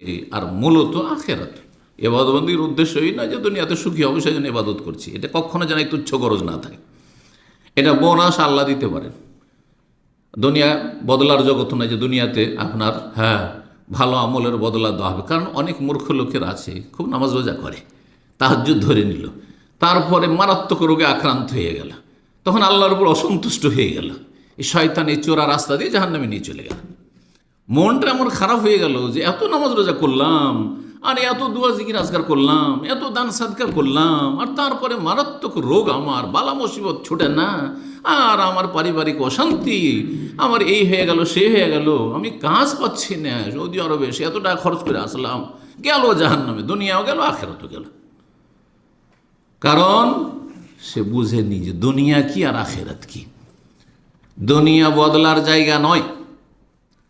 এই, আর মূলত আখেরাত। এবাদবন্দির উদ্দেশ্যই না যে দুনিয়াতে সুখী হবে সেই জন্য এবাদত করছি। এটা কখনো যেন একটু তুচ্ছ গরজ না থাকে। এটা বোনাস আল্লাহ দিতে পারেন। দুনিয়া বদলার জগৎ নয় যে দুনিয়াতে আপনার হ্যাঁ ভালো আমলের বদলা দেওয়া হবে। কারণ অনেক মূর্খ লোকের আছে, খুব নামাজ রোজা করে, তাহাজ্জুদ ধরে নিল। তারপরে মারাত্মক রোগে আক্রান্ত হয়ে গেল। তখন আল্লাহর উপর অসন্তুষ্ট হয়ে গেল। এই শয়তান এই চোরা রাস্তা দিয়ে জাহান্নামে নিয়ে চলে গেল। মনটা এমন খারাপ হয়ে গেল যে এত নামাজ রোজা করলাম, আর এত দুয়া জিকির আজকার করলাম, এত দান সাদকা করলাম, আর তারপরে মারাত্মক রোগ আমার, বালা মুসিবত ছুটে না, আর আমার পারিবারিক অশান্তি, আমার এই হয়ে গেল, সে হয়ে গেল, আমি কাজ পাচ্ছি না, সৌদি আরবে সে এত টাকা খরচ করে আসলাম, গেল জাহান নামে দুনিয়াও গেল, আখেরাতও গেল। কারণ সে বুঝেনি যে দুনিয়া কি আর আখেরাত কি। দুনিয়া বদলার জায়গা নয়।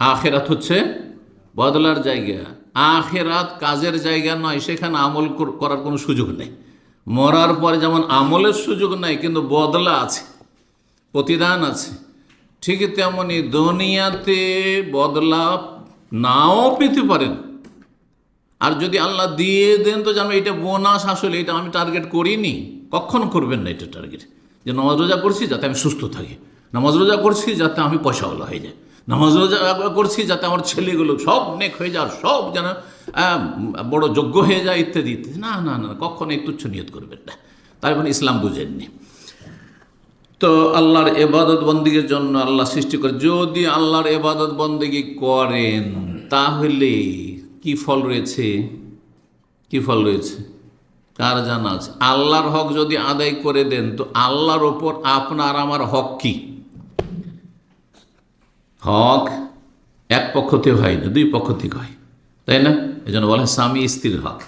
আখেরাত হচ্ছে বদলার জায়গা। আখেরাত কাজের জায়গা নয়, সেখানে আমল করার কোনো সুযোগ নেই। মরার পরে যেমন আমলের সুযোগ নাই, কিন্তু বদলা আছে, প্রতিদান আছে। ঠিক তেমনি দুনিয়াতে বদলা নাও পেতে পারেন। আর যদি আল্লাহ দিয়ে দেন, তো জানো এটা বোনাস আসলে, এটা আমি টার্গেট করিনি, কখনো করবেন না এটা টার্গেট যে নামাজ রোজা করছি যাতে আমি সুস্থ থাকি, নামাজ রোজা করছি যাতে আমি পয়সাওয়ালা হয়ে যায় নামাজ রোজা করছি যাতে আমার ছেলেগুলো সব নেক হয়ে যায় সব যেন বড় যোগ্য হয়ে যায়, ইত্যাদি ইত্যাদি। না না না কখনো তুচ্ছ নিয়ত করবেন না। তাই মানে ইসলাম বুঝেননি। তো আল্লাহর এবাদত বন্দীগীর জন্য আল্লাহ সৃষ্টি করে। যদি আল্লাহর এবাদত বন্দীগী করেন, তাহলে কি ফল রয়েছে? কি ফল রয়েছে? কার জানা আছে? আল্লাহর হক যদি আদায় করে দেন, তো আল্লাহর ওপর আপনার আমার হক কি? হক এক পক্ষ থেকে হয় না, দুই পক্ষ থেকে হয়। তাই না? এই জন্য বলে স্বামী স্ত্রীর হক।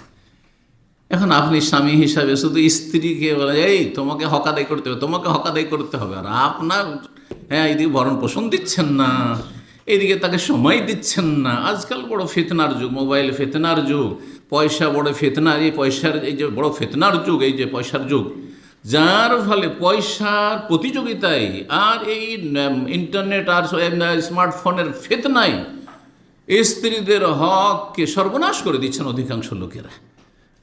এখন আপনি স্বামী হিসাবে শুধু স্ত্রীকে বলে, এই, তোমাকে হক আদায় করতে হবে, তোমাকে হক আদায় করতে হবে। আর আপনার হ্যাঁ এইদিকে ভরণ পোষণ দিচ্ছেন না এইদিকে তাকে সময় দিচ্ছেন না। আজকাল বড় ফেতনার যুগ, মোবাইল ফেতনার যুগ, পয়সা বড় ফেতনার, এই পয়সার, এই যে বড় ফেতনার যুগ, এই যে পয়সার যুগ যার ফলে পয়সার প্রতিযোগিতায় আর এই ইন্টারনেট আর স্মার্টফোনের ফেতনায় স্ত্রীদের হককে সর্বনাশ করে দিচ্ছেন অধিকাংশ লোকেরা।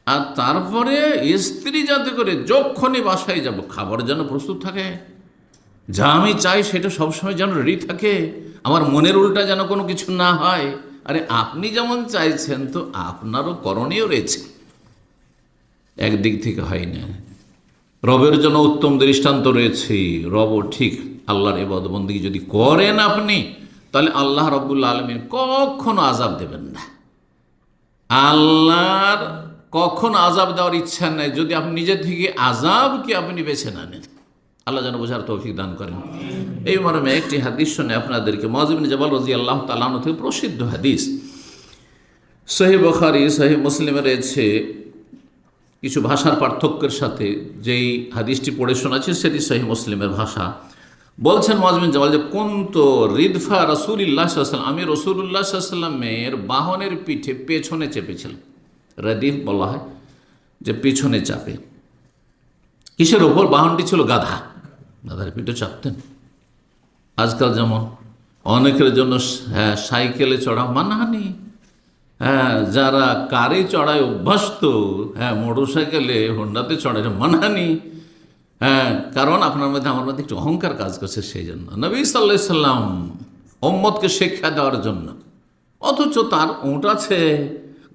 আর তারপরে স্ত্রী যাতে করে যখনই বাসায় যাব, খাবার যেন প্রস্তুত থাকে, যা আমি চাই সেটা সবসময় যেন রেডি থাকে, আমার মনের উল্টা যেন কোনো কিছু না হয়। আরে, আপনি যেমন চাইছেন তো আপনারও করণীয় রয়েছে। একদিক থেকে হয় না। রবের জন্য উত্তম দৃষ্টান্ত রয়েছে। রব ঠিক আল্লাহর এবাদবন্দি যদি করেন আপনি, তাহলে আল্লাহ রব্বুল্লা আলমিন কখনো আজাব দেবেন না। আল্লাহর কখন আজাব দেওয়ার ইচ্ছা নেই। যদি আপনি নিজে থেকে আজাবকে আপনি বেছে না নেন। আল্লাহ যেন বোঝার তৌফিক দান করেন। এই মর্মে একটি হাদিস শুনে আপনাদেরকে মজিবিন জবাল রাজি আল্লাহ তালানো থেকে প্রসিদ্ধ হাদিস। সহি বখারি সহি মুসলিমে রয়েছে কিছু ভাষার পার্থক্যের সাথে যেই হাদিসটি পড়ে শোনাচ্ছে সেটি সহি মুসলিমের ভাষা। বলছেন মজমিন জামাল যে কোন তো রিদফা রসুলিল্লাহ সাল্লাম আমি রসুল্লাহ সাল্লামের বাহনের পিঠে পেছনে চেপেছিলাম। রেদিফ বলা হয় যে পিছনে চাপে। কিসের ওপর? বাহনটি ছিল গাধা। গাধার পিঠে চাপতেন। আজকাল যেমন অনেকের জন্য হ্যাঁ সাইকেলে চড়া মানহানি হ্যাঁ যারা কারে চড়ায় অভ্যস্ত হ্যাঁ মোটর সাইকেলে হোন্ডাতে চড়ায় মানহানি হ্যাঁ কারণ আপনার মধ্যে, আমার মধ্যে একটু অহংকার কাজ করছে সেই জন্য। নবী সাল্লাহ সাল্লাম ওম্মদকে শিক্ষা দেওয়ার জন্য, অথচ তার উঁট আছে,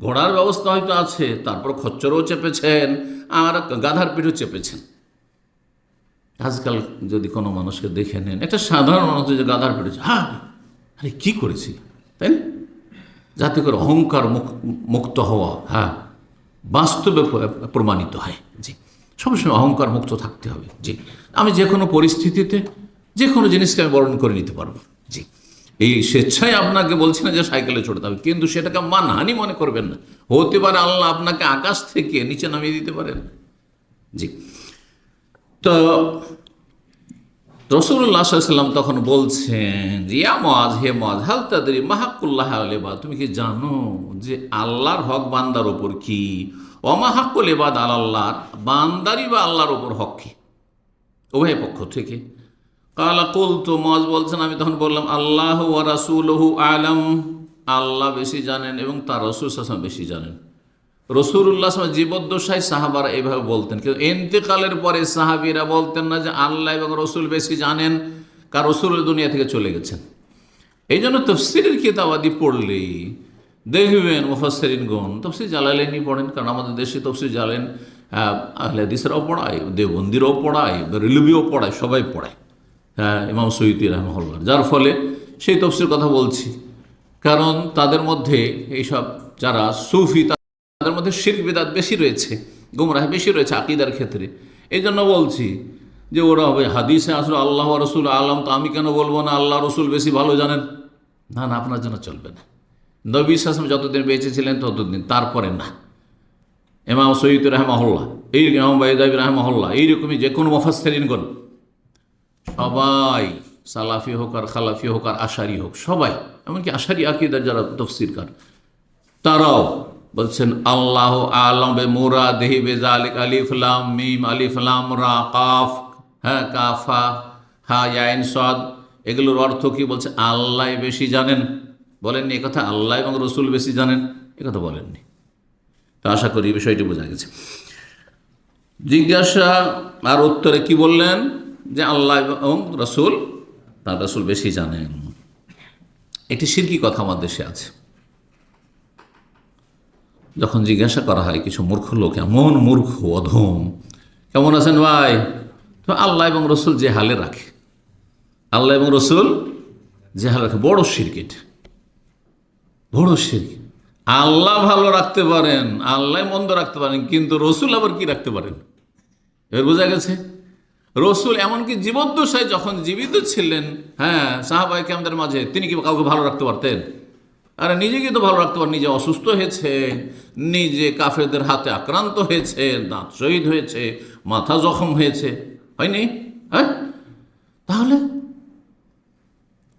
ঘোড়ার ব্যবস্থা হয়তো আছে, তারপর খচ্চরও চেপেছেন, আর গাধার পিঠও চেপেছেন। আজকাল যদি কোনো মানুষকে দেখে নেন, একটা সাধারণ মানুষ যে গাধার পিঠে হ্যাঁ আরে কী করেছি? তাই না? যাতে করে অহংকার মুক- মুক্ত হওয়া হ্যাঁ বাস্তবে প্রমাণিত হয়। জি। সবসময় অহংকার মুক্ত থাকতে হবে। জি। আমি যে কোনো পরিস্থিতিতে যে কোনো জিনিসকে আমি বরণ করে নিতে পারব। জি। এই স্বেচ্ছায় আপনাকে বলছি না যে সাইকেলে চড়তে হবে, কিন্তু সেটাকে মানহানি মনে করবেন না। হতে পারে আল্লাহ আপনাকে আকাশ থেকে নিচে নামিয়ে দিতে পারেন। জি। তো রসুল্লাহ সাল্লাম তখন বলছেন ইয়া মজ হে মজ হাল তাদের মাহাকুল্লাহ আলেবা তুমি কি জানো যে আল্লাহর হক বান্দার ওপর কি? অমাহাকুল এবাদ আল্লাহর বান্দারই বা আল্লাহর ওপর হক কি? উভয় পক্ষ থেকে। কালা কুল তো মজ বলছেন, আমি তখন বললাম, আল্লাহ ওয়া রাসূলুহু আলম। আল্লাহ বেশি জানেন এবং তার রসুল সাসম বেশি জানেন। রসুল্লাহ জীবদ্দশায় সাহাবারা এইভাবে বলতেন। কিন্তু এন্তেকালের পরে সাহাবিরা বলতেন না যে আল্লাহ এবং রসুল বেশি জানেন কার রসুল দুনিয়া থেকে চলে গেছেন। এই জন্য তফসিরের কিতাবাদি পড়লেই দেখবেন মুফাসরিনগণ তফসির জালালেনই পড়েন, কারণ আমাদের দেশে তফসির জালেন আহলে হাদিসরাও পড়ায় দেবন্দিরও পড়ায়, রিলুবিও পড়ায়, সবাই পড়ায়। হ্যাঁ ইমাম সৈয়দি রহমল্লা যার ফলে সেই তফসির কথা বলছি। কারণ তাদের মধ্যে এইসব যারা সুফি তাদের মধ্যে শির বিদাত বেশি রয়েছে, গুমরাহ বেশি রয়েছে আকিদার ক্ষেত্রে। এই জন্য বলছি যে ওরা হবে হাদিসে আসলে, আল্লাহ রসুল আলম, তো আমি কেন বলব না? আল্লাহ রসুল বেশি ভালো জানেন? না না, আপনার জন্য চলবে না। নবী সাসম যতদিন বেঁচে ছিলেন, ততদিন, তারপরে না। এমাম সৈয়দ রহমাহল্লা এই ইমাম বাইদাবি রহমাহল্লা এইরকমই যে কোনো মফাসেরিনগণ সবাই সালাফি হোক আর খালাফি হোক আর আশারি হোক, সবাই, এমনকি আশারি আকিদার যারা তফসিরকার, তারাও বলছেন, আল্লাহ আলম বে মোরা দেহি বেজা আলিক আলিফলাম মিম আলিফলাম রা কাফ। হ্যাঁ কাফা, হা, ইয়াইন, সদ, এগুলোর অর্থ কি বলছে? আল্লাহ বেশি জানেন। বলেননি কথা? আল্লাহ এবং রসুল বেশি জানেন? কথা বলেননি। তো আশা করি বিষয়টি বোঝা গেছে। জিজ্ঞাসা আর উত্তরে কি বললেন? যে আল্লাহ এবং রসুল, তার রসুল বেশি জানেন। একটি সিরকি কথা আমার দেশে আছে। যখন জিজ্ঞাসা করা হয়, কিছু মূর্খ লোক, এমন মূর্খ, অধম, কেমন আছেন ভাই? তো আল্লাহ এবং রসুল যে হালে রাখে। আল্লাহ এবং রসুল যে হালে রাখে। বড় সিরকিট বড় সিরকিট আল্লাহ ভালো রাখতে পারেন, আল্লাহ মন্দ রাখতে পারেন, কিন্তু রসুল আবার কি রাখতে পারেন? এবার বোঝা গেছে, রসুল এমনকি জীবদ্দশায় যখন জীবিত ছিলেন হ্যাঁ সাহাবাহিক আমাদের মাঝে, তিনি কি কাউকে ভালো রাখতে পারতেন? আর নিজেকে তো ভালো রাখতে পারেন নিজে অসুস্থ হয়েছে, নিজে কাফেরদের হাতে আক্রান্ত হয়েছে, দাঁত শহীদ হয়েছে, মাথা জখম হয়েছে, হয়নি? হ্যাঁ? তাহলে?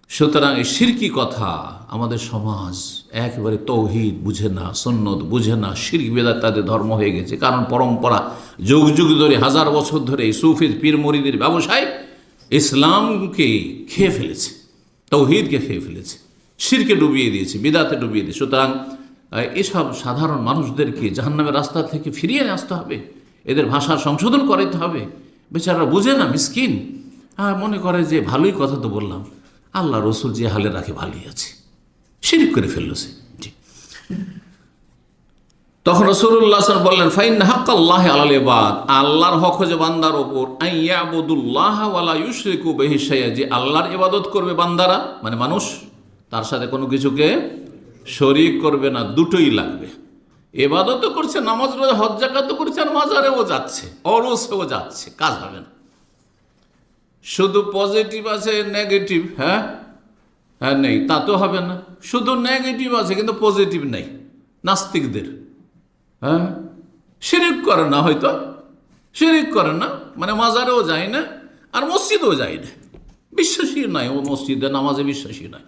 সুতরাং এই সিরকি কথা আমাদের সমাজ একেবারে তৌহিদ বুঝে না, সন্ন্যত বুঝে না শিরক বেদার তাদের ধর্ম হয়ে গেছে। কারণ পরম্পরা যুগ যুগ ধরে, হাজার বছর ধরে সুফিজ পীর মরিদের ব্যবসায় ইসলামকে খেয়ে ফেলেছে, তৌহিদকে খেয়ে ফেলেছে। শিরকে ডুবিয়ে দিয়েছে, বিদাতে ডুবিয়ে দিয়েছে। সুতরাং এসব সাধারণ মানুষদেরকে জাহান্নামের রাস্তা থেকে ফিরিয়ে আসতে হবে। এদের ভাষা সংশোধন করাইতে হবে। বেচারা বুঝে না, মিসকিন। হ্যাঁ মনে করে যে, ভালোই কথা তো বললাম। আল্লাহ রসুল যে হালে রাখে, ভালোই আছে। শিরিক করে ফেলল সে জি। তখন রসুল্লাহ বললেন ফাইন হাক আল্লাহ আলালেবাদ আল্লাহর হক যে বান্দার ওপর আইয়াবুদুল্লাহ ওয়ালা ইউশরিকু বেহিসাইয়া যে আল্লাহর ইবাদত করবে বান্দারা মানে মানুষ তার সাথে কোনো কিছুকে শরিক করবে না, দুটোই লাগবে। এবাদতও করছে, নামাজ হজ জাকাতও করছে, আর মাজারেও যাচ্ছে, অরসেও যাচ্ছে, কাজ হবে না। শুধু পজিটিভ আছে নেগেটিভ হ্যাঁ? হ্যাঁ নেই, তা তো হবে না। শুধু নেগেটিভ আছে, কিন্তু পজিটিভ নেই, নাস্তিকদের হ্যাঁ? শিরিক করে না হয়তো, শিরিক করে না মানে মাজারেও যায় না, আর মসজিদেও যায় না। বিশ্বাসী নাই ও মসজিদে, নামাজে বিশ্বাসী নয়।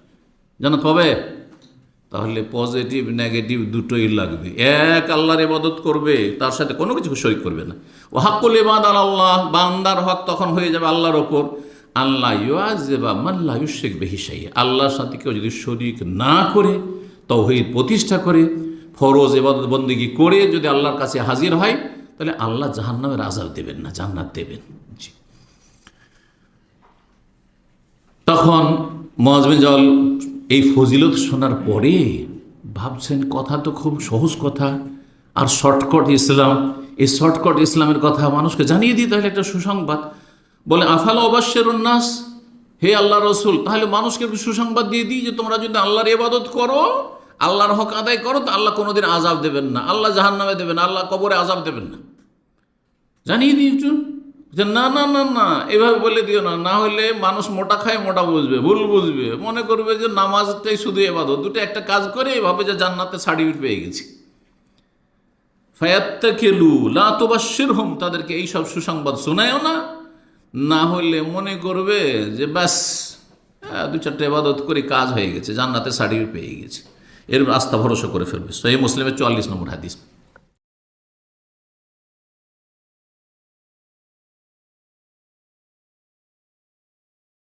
জানো তবে তাহলে পজিটিভ নেগেটিভ দুটোই লাগবে। এক আল্লাহর ইবাদত করবে, তার সাথে কোনো কিছু শরিক করবে না। ও হাক্কুল ইবাদ আল্লাহ বান্দার হক তখন হয়ে যাবে আল্লাহর ওপর। আল্লাহ ইউআজেবা মাল্লা ইউশেক বেহিসাই আল্লাহর সাথে কেউ যদি শরিক না করে, তৌহিদ প্রতিষ্ঠা করে, ফরজ এবাদত বন্দিগি করে যদি আল্লাহর কাছে হাজির হয়, তাহলে আল্লাহ জাহান্নামের আজাব দেবেন না, জান্নাত দেবেন। জি। তখন মহাজবিন জল এই ফজিলত শোনার পরে ভাবছেন, কথা তো খুব সহজ কথা। আর শর্টকট ইসলাম, এই শর্টকট ইসলামের কথা মানুষকে জানিয়ে দিই তাহলে একটা সুসংবাদ। বলে, আফাল অবাশ্যের উন্নাস হে আল্লাহ রসুল, তাহলে মানুষকে সুসংবাদ দিয়ে দিই যে তোমরা যদি আল্লাহর ইবাদত করো, আল্লাহর হক আদায় করো, তো আল্লাহ কোনোদিন আজাব দেবেন না। আল্লাহ জাহান নামে দেবেন আল্লাহ কবরে আজাব দেবেন না। জানিয়ে দিই যে না না না না এভাবে বলে দিও না না হলে মানুষ মোটা খায় মোটা বুঝবে ভুল বুঝবে। মনে করবে যে নামাজটাই শুধু এবাদত দুটো একটা কাজ করে এভাবে যে জান্নাতে সার্টিফিকেট পেয়ে গেছি। ফায়াত্তা খেলু লাতবাসের হোম তাদেরকে এইসব সুসংবাদ শোনায়ও না না হলে মনে করবে যে ব্যাস হ্যাঁ, দু চারটে এবাদত করে কাজ হয়ে গেছে জান্নাতে সার্টিফিকেট পেয়ে গেছে। এর আস্থা ভরসা করে ফেলবে। সহি মুসলিমের চুয়াল্লিশ নম্বর হাদিস।